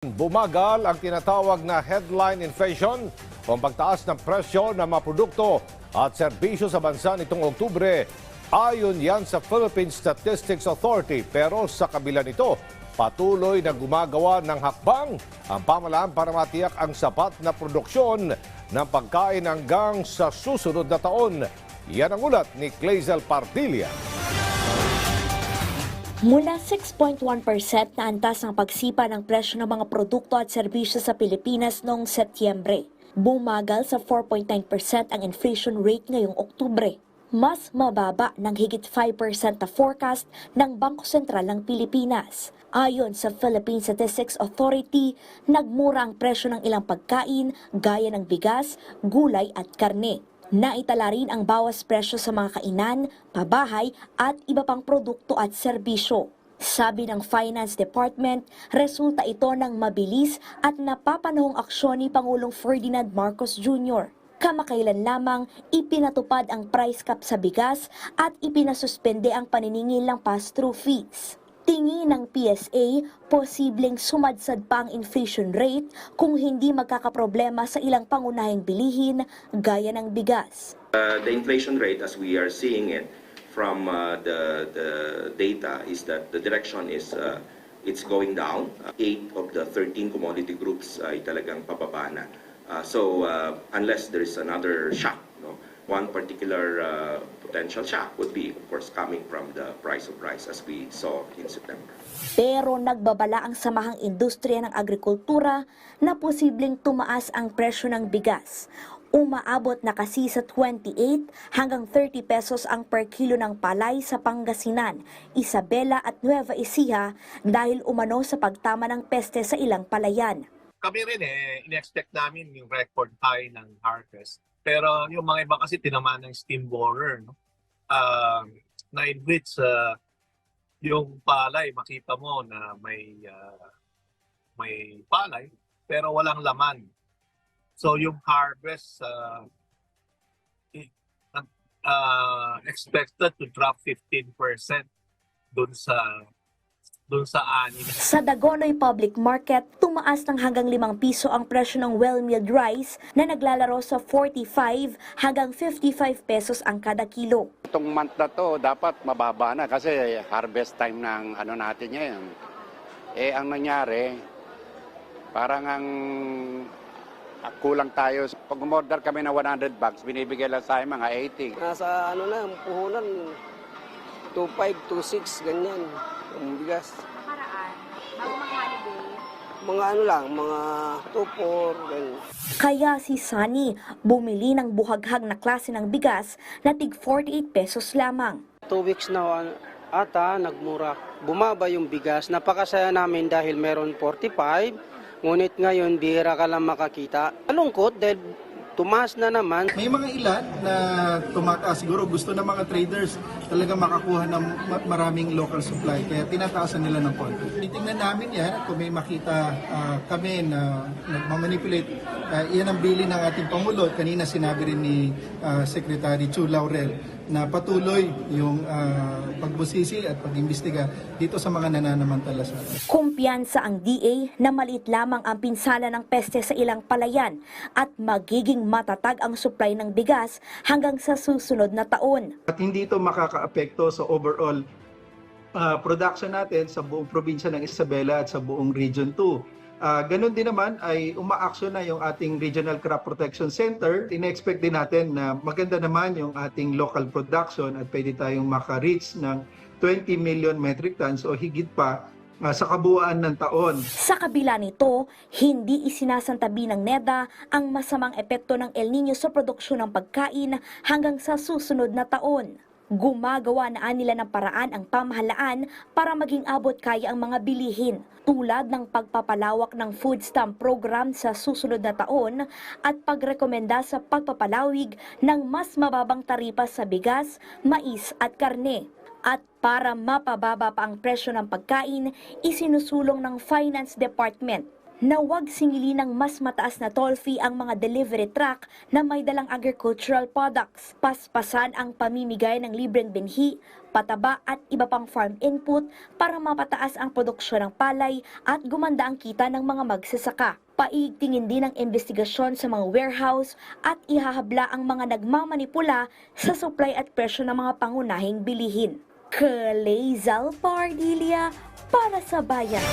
Bumagal ang tinatawag na headline inflation o pagtaas ng presyo ng mga produkto at serbisyo sa bansa nitong Oktubre. Ayon yan sa Philippine Statistics Authority pero sa kabila nito, patuloy na gumagawa ng hakbang ang pamalaan para matiyak ang sapat na produksyon ng pagkain hanggang sa susunod na taon. Yan ang ulat ni Clazel Pardilla. Mula 6.1% na antas ang pagsipa ng presyo ng mga produkto at serbisyo sa Pilipinas noong Setyembre. Bumagal sa 4.9% ang inflation rate ngayong Oktubre. Mas mababa ng higit 5% na forecast ng Bangko Sentral ng Pilipinas. Ayon sa Philippine Statistics Authority, nagmura ang presyo ng ilang pagkain gaya ng bigas, gulay at karne. Naitala rin ang bawas presyo sa mga kainan, pabahay at iba pang produkto at serbisyo. Sabi ng Finance Department, resulta ito ng mabilis at napapanahong aksyon ni Pangulong Ferdinand Marcos Jr. Kamakailan lamang ipinatupad ang price cap sa bigas at ipinasuspende ang paniningil ng pass-through fees. Tingin ng PSA, posibleng sumadsad pa ang inflation rate kung hindi magkakaproblema sa ilang pangunahing bilihin gaya ng bigas. Uh, the inflation rate, as we are seeing it from uh, the the data, is that the direction is uh, it's going down. Uh, eight of the 13 commodity groups ay talagang pababa na. Uh, so uh, unless there is another shock, no, one particular uh, potential shock would be, of course, coming from the price of rice, as we saw in September. Pero nagbabala ang samahang industriya ng agrikultura na posibleng tumaas ang presyo ng bigas. Umaabot na kasi sa 28 hanggang 30 pesos ang per kilo ng palay sa Pangasinan, Isabela at Nueva Ecija dahil umano sa pagtama ng peste sa ilang palayan. kami rin eh, in-expect namin yung record high ng harvest. Pero yung mga iba kasi tinamaan ng steam borer, no? Um, na in which uh, yung palay, makita mo na may uh, may palay, pero walang laman. So yung harvest uh, uh, expected to drop 15% dun sa dun sa ani Sa Dagonoy Public Market, tumaas ng hanggang 5 piso ang presyo ng well-milled rice na naglalaro sa 45 hanggang 55 pesos ang kada kilo. Itong month na to, dapat mababa na kasi harvest time ng ano natin ngayon. Eh, ang nangyari, parang ang kulang tayo. Pag umorder kami ng 100 bags, binibigay lang sa mga 80. Nasa ano na, puhunan, 2.5, 2.6, ganyan. Ang bigas. nakaraan, bago mag-holiday, Mga ano lang, mga 2.4, ganyan. Kaya si Sunny bumili ng buhaghag na klase ng bigas na tig 48 pesos lamang. Two weeks na ano, ata, nagmura. Bumaba yung bigas. Napakasaya namin dahil meron 45, ngunit ngayon bihira ka lang makakita. Malungkot dahil tumaas na naman. May mga ilan na tumataas. Siguro gusto ng mga traders talaga makakuha ng ma- maraming local supply. Kaya tinataasan nila ng konti. Titingnan namin yan at kung may makita ah, kami na nagmamanipulate. ah, yan ang bili ng ating Pangulo. Kanina sinabi rin ni ah, Secretary Chu Laurel na patuloy yung ah, pagbusisi at pag-imbestiga dito sa mga nananamantala sa atin. Kumpiyansa ang DA na maliit lamang ang pinsala ng peste sa ilang palayan at magiging matatag ang supply ng bigas hanggang sa susunod na taon. at hindi ito makakaapekto sa overall uh, production natin sa buong probinsya ng Isabela at sa buong Region 2. Uh, ganun din naman ay umaaksyon na yung ating Regional Crop Protection Center. Ina-expect din natin na maganda naman yung ating local production at pwede tayong maka-reach ng 20 million metric tons o higit pa uh, sa kabuuan ng taon. Sa kabila nito, hindi isinasantabi ng NEDA ang masamang epekto ng El Nino sa produksyon ng pagkain hanggang sa susunod na taon. Gumagawa na nila ng paraan ang pamahalaan para maging abot kaya ang mga bilihin tulad ng pagpapalawak ng food stamp program sa susunod na taon at pagrekomenda sa pagpapalawig ng mas mababang taripa sa bigas, mais at karne. At para mapababa pa ang presyo ng pagkain, isinusulong ng Finance Department na huwag singili ng mas mataas na toll fee ang mga delivery truck na may dalang agricultural products. Paspasan ang pamimigay ng libreng binhi, pataba at iba pang farm input para mapataas ang produksyon ng palay at gumanda ang kita ng mga magsasaka. Paigtingin din ang investigasyon sa mga warehouse at ihahabla ang mga nagmamanipula sa supply at presyo ng mga pangunahing bilihin. Kalezal Pardilia para sa bayan.